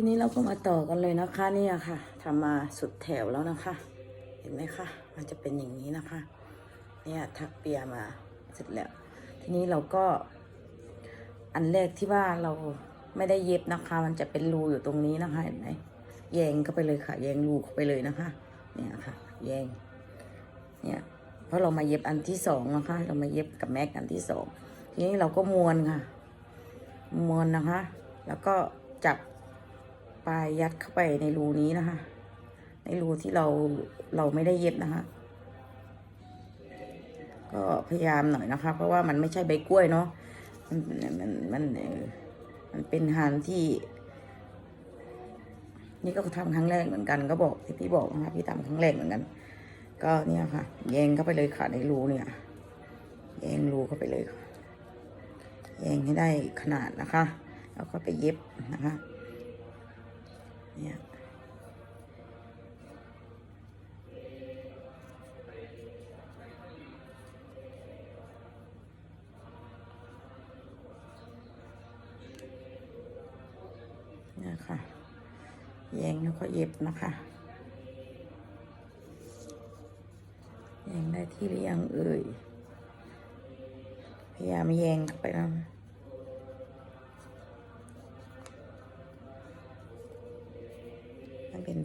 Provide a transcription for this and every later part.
ทีนี้เราก็มาต่อกันเลยนะคะเนี่ยค่ะทำมาสุดแถวแล้วนะคะ เห็นไหมคะ มันจะเป็นอย่างนี้นะคะ เนี่ยถักเปียมาเสร็จแล้ว ทีนี้เราก็ อันแรกที่ว่าเราไม่ได้เย็บนะคะ มันจะเป็นรูอยู่ตรงนี้นะคะเห็นไหมแยงเข้าไปเลยค่ะ แยงรูเข้าไปเลยนะคะ เนี่ยค่ะ แยง เนี่ยเพราะเรามาเย็บอันที่สองนะคะ เรามาเย็บกับแม็กอันที่สองทีนี้เราก็ม้วนค่ะม้วนนะคะ แล้วก็จับ ปลายยัดเข้าไปในรูนี้นะคะ ในรูที่เราเราไม่ได้เย็บนะคะ ก็พยายามหน่อยนะคะ เพราะว่ามันไม่ใช่ใบกล้วยเนาะมันมันมันเอ่อมันเป็นหานที่ นี่ก็ทำครั้งแรกเหมือนกันก็บอกที่พี่บอกนะคะพี่ทำครั้งแรกเหมือนกัน ก็เนี่ยค่ะ แยงเข้าไปเลยค่ะในรูเนี่ย แยงรูเข้าไปเลยค่ะแยงให้ได้ขนาดนะคะ แล้วก็ไปเย็บนะคะ เนี่ยเนี่ยค่ะแยงแล้วก็เย็บนะคะแยงได้ที่หรือยังเอ่ย พยายามแยงเข้าไปนะ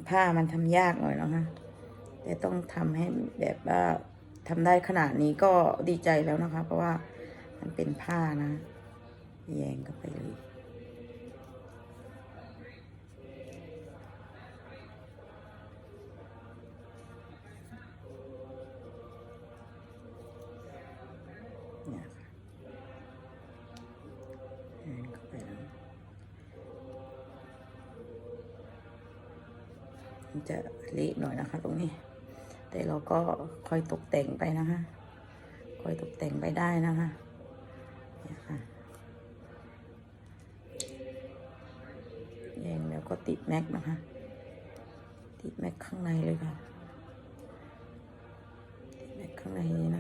ผ้ามันทำยากหน่อยนะคะแต่ต้องทำให้แบบว่าทำได้ขนาดนี้ก็ดีใจแล้วนะคะ เพราะว่ามันเป็นผ้านะ แยงเข้าไปเลยเนี่ย มันจะเละหน่อยนะคะ ตรงนี้ แต่เราก็คอยตกแต่งไปนะคะคอยตกแต่งไปได้นะคะนี่ยค่ะแยงแล้วก็ติดแม็กนะคะ ติดแม็กข้างในเลยค่ะติดแม็กข้างในนี้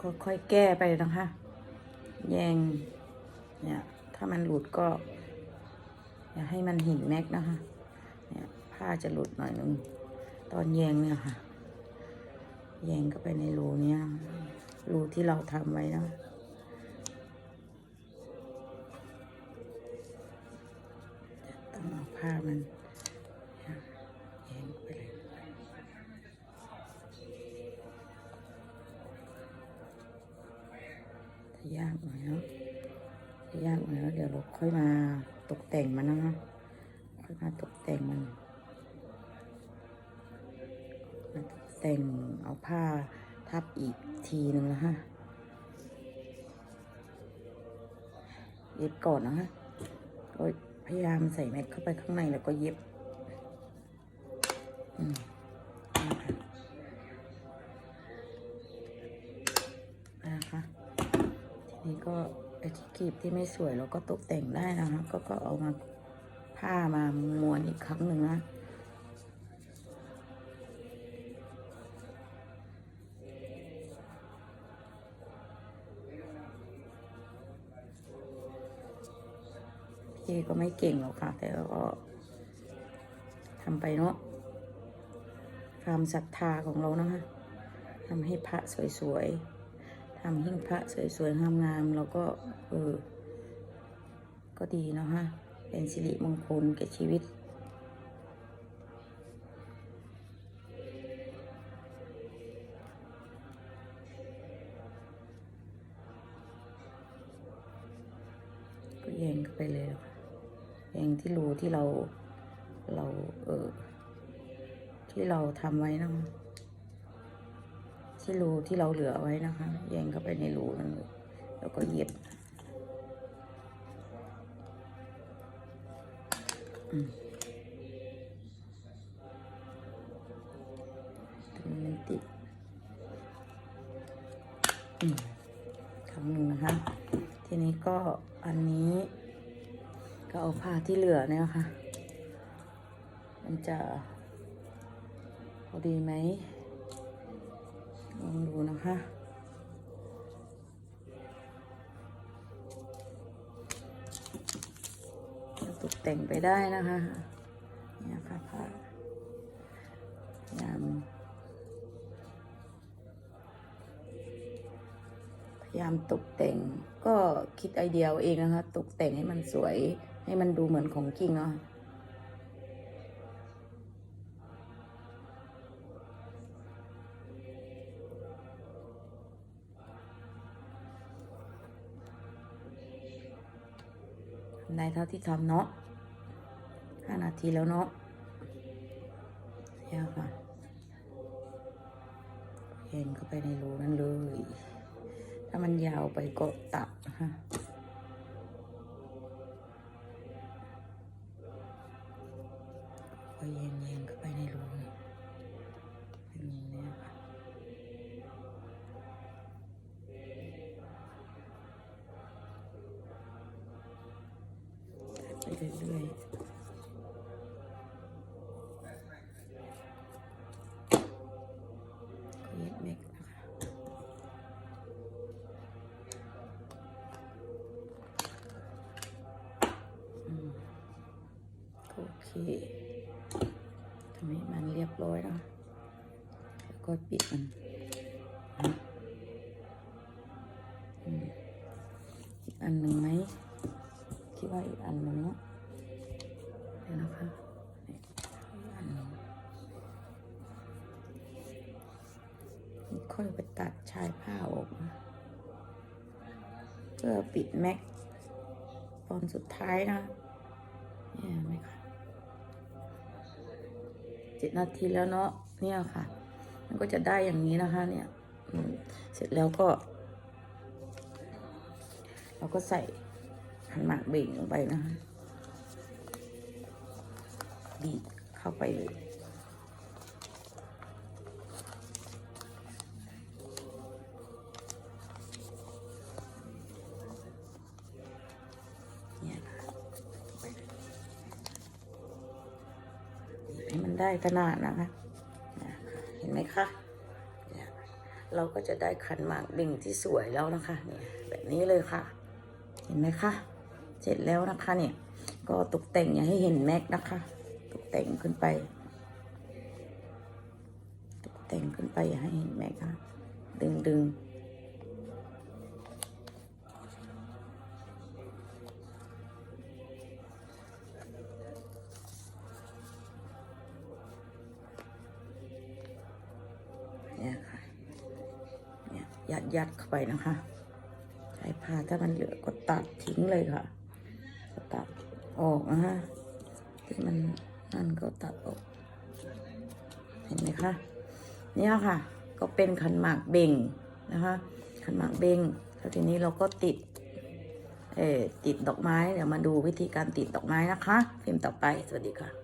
ค่อยๆแก้ไปนะคะ แยงเนี่ยถ้ามันหลุดก็ อย่าให้มันเห็นแม็กนะคะเนี่ยผ้าจะหลุดหน่อยนึงตอนแยงเนี่ยค่ะ แยงเข้าไปในรูเนี้ยรูที่เราทำไว้นะต้องเอาผ้ามัน ยากหน่อยเนาะยากหน่อยแล้วเดี๋ยวเราค่อยมาตกแต่งมันนะคะค่อยมาตกแต่งมันมาตกแต่งเอาผ้าทับอีกทีหนึ่งแล้วฮะเย็บก่อนนะคะก็พยายามใส่แม็กเข้าไปข้างในแล้วก็เย็บ อืม นี้ก็ไอ้ที่กรีบที่ไม่สวยเราก็ตกแต่งได้นะคะก็ก็เอามาผ้ามาม้วนอีกครั้งหนึ่งนะพี่ก็ไม่เก่งหรอกค่ะ แต่ก็ทำไปเนาะความศรัทธาของเรานะคะทำให้พระสวยๆ ทำหิ้งพระสวยๆงามๆแล้วก็เออ ก็ดีเนาะฮะ เป็นสิริมงคลแก่ชีวิต ก็แยงไปเลยค่ะแยงที่รูที่เราเราเออที่เราทำไว้นะ ที่รูที่เราเหลือไว้นะคะแยงเข้าไปในรูนั่นเลยแล้วก็เย็บอืมทำไมมันติดอืมครั้งหนึ่งนะคะ ทีนี้ก็อันนี้ก็เอาผ้าที่เหลือเนี่ยค่ะ มันจะพอดีไหม ลองดูนะคะจะตกแต่งไปได้นะคะเนี่ยค่ะผ้ายามพยายามตกแต่งก็คิดไอเดียเอาเองนะคะ ตกแต่งให้มันสวย ให้มันดูเหมือนของจริงเนาะ ได้เท่าที่ทำเนาะห้านาทีแล้วเนาะเดี๋ยวค่ะเห็นเข้าไปในรูนั้นเลย ถ้ามันยาวไปก็ตัดค่ะ เรื่อยๆเย็บเม็กนะคะโอเคทำให้มันเรียบร้อยนะแล้วก็ปิดมันอีกอันหนึ่งไหมคิดว่าอีกอันหนึ่งเนาะ ตัดชายผ้าออกเพื่อปิดแม็กตอนสุดท้ายนะเนี่ยไหมคะเจ็ดนาทีแล้วเนาะเนี่ยค่ะ มันก็จะได้อย่างนี้นะคะ เนี่ยเสร็จแล้วก็ เราก็ใส่หันหมากเบ่งลงไปนะคะบีบเข้าไปเลย ให้มันได้ขนาดนะคะเห็นไหมคะเนี่ยเราก็จะได้ขันหมากเบ่งที่สวยแล้วนะคะเนี่ยแบบนี้เลยค่ะ เห็นไหมคะเสร็จแล้วนะคะเนี่ย ก็ตกแต่งอย่าให้เห็นแม็กนะคะ ตกแต่งขึ้นไป ตกแต่งขึ้นไปอย่าให้เห็นแม็กค่ะดึงดึง ยัดยัดเข้าไปนะคะใช้ผ้าถ้ามันเหลือก็ตัดทิ้งเลยค่ะก็ตัดออกนะฮะที่มันนั่นก็ตัดออก เห็นไหมคะเนี่ยค่ะ ก็เป็นขันหมากเบ่งนะคะขันหมากเบ่งแล้วทีนี้เราก็ติดเอ่อติดดอกไม้เดี๋ยวมาดูวิธีการติดดอกไม้นะคะ ฟิล์มต่อไปสวัสดีค่ะ